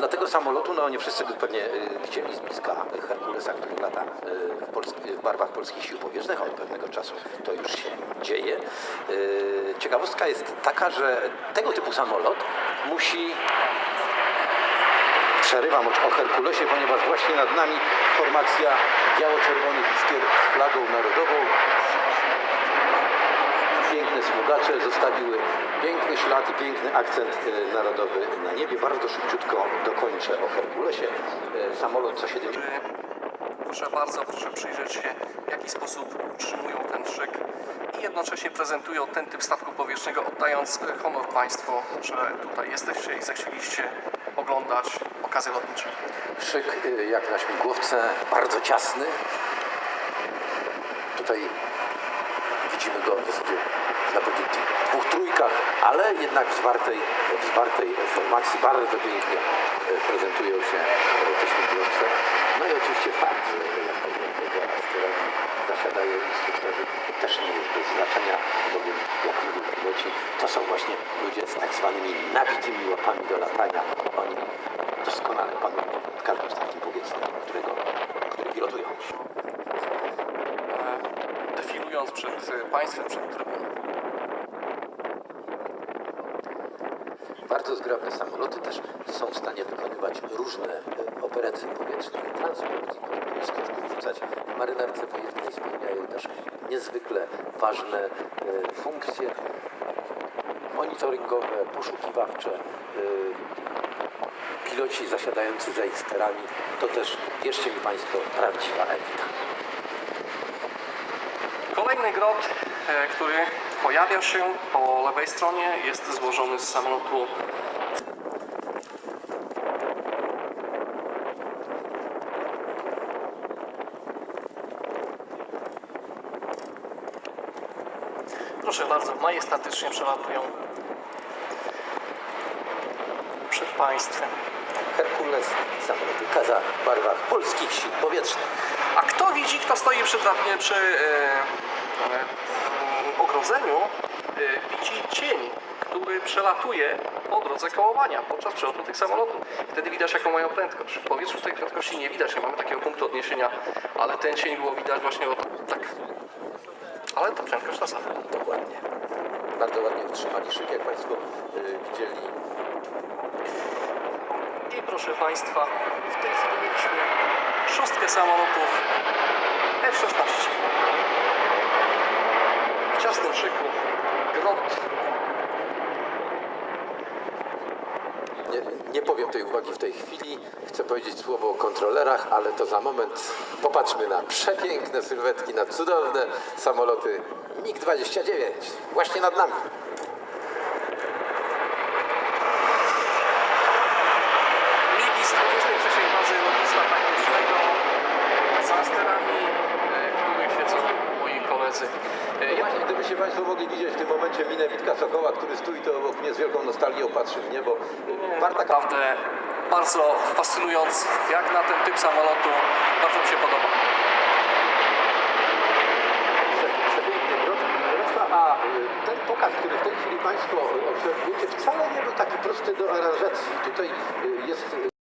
dla tego samolotu, no nie wszyscy by pewnie y, widzieli z bliska Herkulesa, który lata y, w, w barwach polskich sił powietrznych. Od pewnego czasu to już się dzieje. Y, Ciekawostka jest taka, że tego typu samolot musi Przerywam o o Herkulesie, ponieważ właśnie nad nami formacja biało-czerwonych iskier z flagą narodową. Smugacze zostawiły piękny ślad i piękny akcent e, narodowy na niebie. Bardzo szybciutko dokończę o Herkulesie. E, Samolot co 70. Proszę bardzo, proszę przyjrzeć się, w jaki sposób utrzymują ten szyk i jednocześnie prezentują ten typ statku powietrznego, oddając e, honor Państwu, że tutaj jesteście i zechcieliście oglądać okazy lotnicze. Szyk jak na śmigłowce, bardzo ciasny. Tutaj widzimy go w, na dwóch trójkach, ale jednak w zwartej, w zwartej formacji. Bardzo pięknie y, prezentują się y, te śmigłowce. No i oczywiście fakt, że jak którym zasiadają instruktorzy, też nie jest bez znaczenia, bowiem jak mówią piloci, to są właśnie ludzie z tak zwanymi nabitymi łapami do latania. Oni doskonale panują nad każdym statkiem powietrznym, którego, który pilotują. Defilując przed e, Państwem, przed trybuną. Bardzo zgrabne samoloty też są w stanie wykonywać różne e, operacje powietrzne, transport, możemy skutków wrzucać w marynarce wojennej, spełniają też niezwykle ważne e, funkcje monitoringowe, poszukiwawcze. Piloci zasiadający za ich sterami to też, wierzcie mi Państwo, prawdziwa elita. Kolejny grot, e, który pojawia się po lewej stronie, jest złożony z samolotu Proszę bardzo, majestatycznie przelatują przed Państwem. Herkules, samoloty Kaza w barwach polskich sił powietrznych. A kto widzi, kto stoi przy, przy e, ogrodzeniu, e, widzi cień, który przelatuje po drodze kołowania podczas przelotu tych samolotów. Wtedy widać, jaką mają prędkość. W powietrzu tej prędkości nie widać, nie mamy takiego punktu odniesienia, ale ten cień było widać właśnie o tak. Ale to prędkość ta sama. Dokładnie. Bardzo ładnie utrzymali szyk, jak Państwo y, widzieli. I proszę Państwa, w tej chwili mieliśmy szóstkę samolotów F-16. W ciasnym szyku, grot, Nie, nie powiem tej uwagi w tej chwili. Chcę powiedzieć słowo o kontrolerach, ale to za moment. Popatrzmy na przepiękne sylwetki, na cudowne samoloty MiG-29. Właśnie nad nami. Ligi z 23 bazy lotnictwa taktycznego za sterami, e, Ja Właśnie, gdybyście Państwo mogli widzieć w tym momencie minę Witka Sokoła, który stoi to obok mnie z wielką nostalgią patrzy w niebo. Warta naprawdę bardzo fascynując, jak na ten typ samolotu, bardzo mi się podoba. A y, ten pokaz, który w tej chwili Państwo obserwujecie, wcale nie był taki prosty do aranżacji. Tutaj y, jest y,